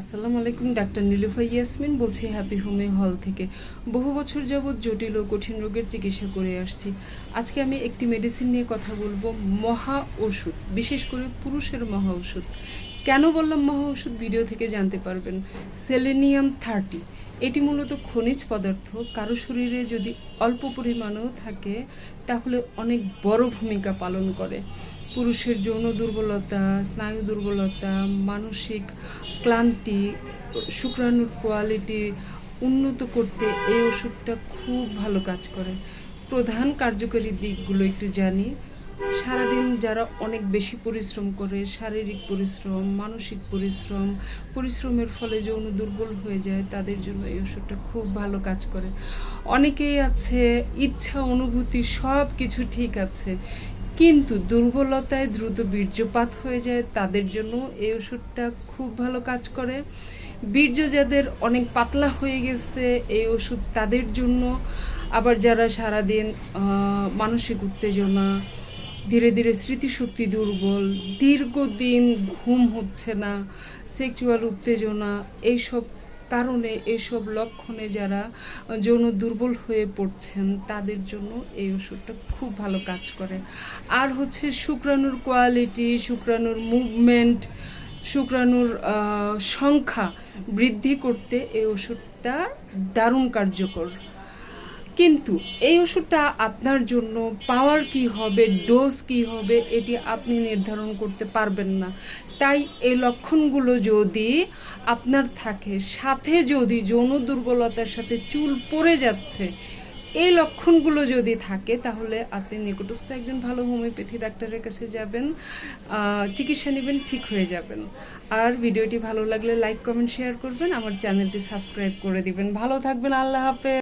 আসসালামু আলাইকুম, ডাক্তার নীলুফা ইয়াসমিন বলছি হ্যাপি হোমে হল থেকে। বহু বছর যাবৎ জটিল ও কঠিন রোগের চিকিৎসা করে আসছি। আজকে আমি একটি মেডিসিন নিয়ে কথা বলব, মহা ওষুধ, বিশেষ করে পুরুষের মহা ওষুধ। কেন বললাম মহা ওষুধ? ভিডিও থেকে জানতে পারবেন। সেলেনিয়াম থার্টি এটি মূলত খনিজ পদার্থ। কারও শরীরে যদি অল্প পরিমাণেও থাকে, তাহলে অনেক বড় ভূমিকা পালন করে। পুরুষের যৌন দুর্বলতা, স্নায়ু দুর্বলতা, মানসিক ক্লান্তি, শুক্রাণুর কোয়ালিটি উন্নত করতে এই ওষুধটা খুব ভালো কাজ করে। প্রধান কার্যকরী দিকগুলো একটু জানি। সারাদিন যারা অনেক বেশি পরিশ্রম করে, শারীরিক পরিশ্রম, মানসিক পরিশ্রম, পরিশ্রমের ফলে যৌন দুর্বল হয়ে যায়, তাদের জন্য এই ওষুধটা খুব ভালো কাজ করে। অনেকেই আছে, ইচ্ছা, অনুভূতি সব কিছু ঠিক আছে। কিন্তু দুর্বলতায় দ্রুত বীর্যপাত হয়ে যায়, তাদের জন্য এই ওষুধটা খুব ভালো কাজ করে। বীর্য যাদের অনেক পাতলা হয়ে গেছে, এই ওষুধ তাদের জন্য। আবার যারা সারাদিন মানসিক উত্তেজনা, ধীরে ধীরে স্মৃতিশক্তি দুর্বল, দীর্ঘদিন ঘুম হচ্ছে না সেক্সুয়াল উত্তেজনা, এইসব কারণে এসব লক্ষণে যারা যৌন দুর্বল হয়ে পড়ছেন, তাদের জন্য এই ওষুধটা খুব ভালো কাজ করে। আর হচ্ছে শুক্রাণুর কোয়ালিটি শুক্রাণুর মুভমেন্ট শুক্রাণুর সংখ্যা বৃদ্ধি করতে এই ওষুধটা দারুণ কার্যকর। কিন্তু এই ওষুধটা আপনার জন্য পাওয়ার কি হবে ডোজ কি হবে, এটি আপনি নির্ধারণ করতে পারবেন না। তাই এই লক্ষণগুলো যদি আপনার থাকে, সাথে যদি যৌন দুর্বলতার সাথে চুল পড়ে যাচ্ছে, এই লক্ষণগুলো যদি থাকে, তাহলে আপনি নিকটস্থ একজন ভালো হোমিওপ্যাথি ডাক্তারের কাছে যাবেন চিকিৎসা নেবেন, ঠিক হয়ে যাবেন। আর ভিডিওটি ভালো লাগলে লাইক, কমেন্ট, শেয়ার করবেন, আমার চ্যানেলটি সাবস্ক্রাইব করে দিবেন। ভালো থাকবেন, আল্লাহ হাফেজ।